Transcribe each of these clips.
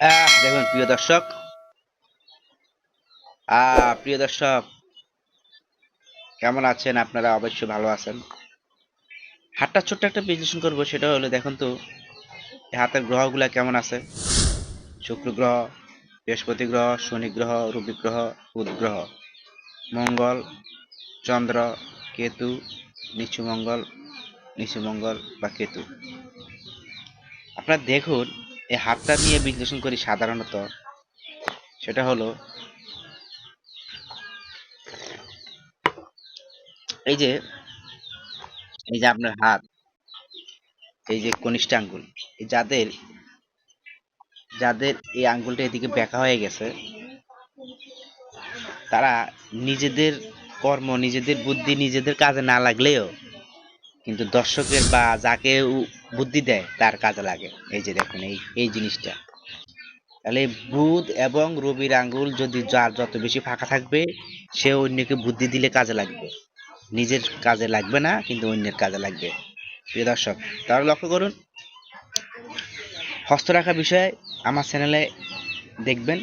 আহ, দেখুন প্রিয় দর্শক। আহ, প্রিয় দর্শক কেমন আছেন আপনারা? অবশ্যই ভালো আছেন। হাতটা ছোট্ট একটা বিশ্লেষণ করব সেটা হলো দেখুন তো হাতের গ্রহগুলা কেমন আছে? শুক্র গ্রহ বৃহস্পতি গ্রহ শনি গ্রহ রবি গ্রহ বুধ গ্রহ। মঙ্গল চন্দ্র কেতু নিচু মঙ্গল নিচু মঙ্গল বা কেতু। আপনারা দেখুন এই হাতটা নিয়ে বিশ্লেষণ করি সাধারণত, সেটা হলো, এই যে এই যে আপনার হাত, এই যে কনিষ্ঠ আঙ্গুল যাদের যাদের এই আঙ্গুলটা এদিকে বেঁকা হয়ে গেছে, তারা নিজেদের কর্ম, নিজেদের বুদ্ধি, নিজেদের কাজে না লাগলেও কিন্তু দর্শকের বা যাকে বুদ্ধি দেয়, তার কাজে লাগে। এই যে দেখুন, এই এই জিনিসটা। তাহলে বুধ এবং রবির আঙ্গুল যদি যার যত বেশি ফাঁকা থাকবে, সে অন্যকে বুদ্ধি দিলে কাজে লাগবে। নিজের কাজে লাগবে না, কিন্তু অন্যের কাজে লাগবে। প্রিয় দর্শক, তাহলে লক্ষ্য করুন। হস্ত রাখা বিষয়ে আমার চ্যানেলে দেখবেন।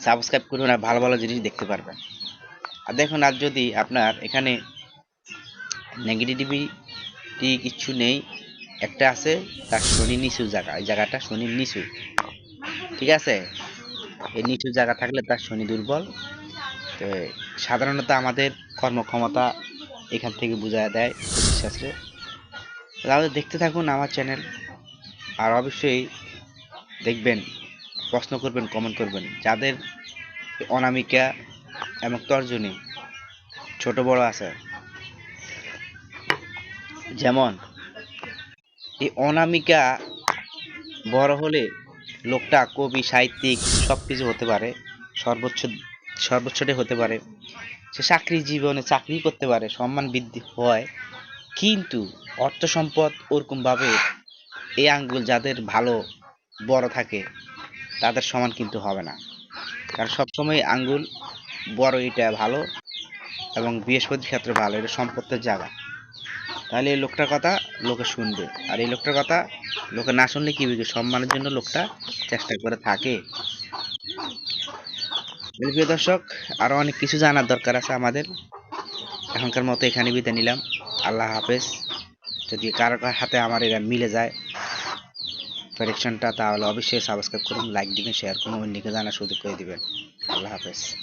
সাবস্ক্রাইব করুন আর ভালো ভালো জিনিস দেখতে পারবেন। আর দেখুন, আর যদি আপনার এখানে নেগেটিভিটি কিছু নেই, একটা আছে, তার শনি নিচু জায়গা, এই জায়গাটা শনি নিচু। ঠিক আছে? এই নিচু জায়গা থাকলে তার শনি দুর্বল। তো সাধারণত আমাদের কর্মক্ষমতা এখান থেকে বোঝা দেয় জ্যোতিষশাস্ত্রে তাহলে দেখতে থাকুন আমার চ্যানেল। আর অবশ্যই দেখবেন, প্রশ্ন করবেন কমেন্ট করবেন। যাদের অনামিকা এবং তর্জনী ছোট বড় আছে। যেমন, এই অনামিকা বড় হলে লোকটা কবি, সাহিত্যিক সব কিছু হতে পারে, সর্বোচ্চ, সর্বোচ্চটাই হতে পারে। সে চাকরি জীবনে চাকরি করতে পারে, সম্মান বৃদ্ধি হয়, কিন্তু অর্থ সম্পদ ওরকমভাবে এই আঙ্গুল যাদের ভালো, বড় থাকে, তাদের সমান কিন্তু হবে না। কারণ সবসময় আঙ্গুল বড় এটা ভালো এবং বৃহস্পতির ক্ষেত্রে ভালো, এটা সম্পত্তির জায়গা। তাহলে এই লোকটার কথা লোকে শুনবে। আর এই লোকটার কথা লোকে না শুনলে কি হবে? সম্মানের জন্য লোকটা চেষ্টা করে থাকে। প্রিয় দর্শক, আরও অনেক কিছু জানার দরকার আছে আমাদের। এখনকার মতো এখানে বিদায় নিলাম। আল্লাহ হাফেজ। যদি কারও কারও হাতে আমার এটা মিলে যায় প্রেডিকশনটা তাহলে অবশ্যই সাবস্ক্রাইব করুন লাইক দিবেন শেয়ার করুন, অন্যকে জানার সুযোগ করে দিবেন। আল্লাহ হাফেজ।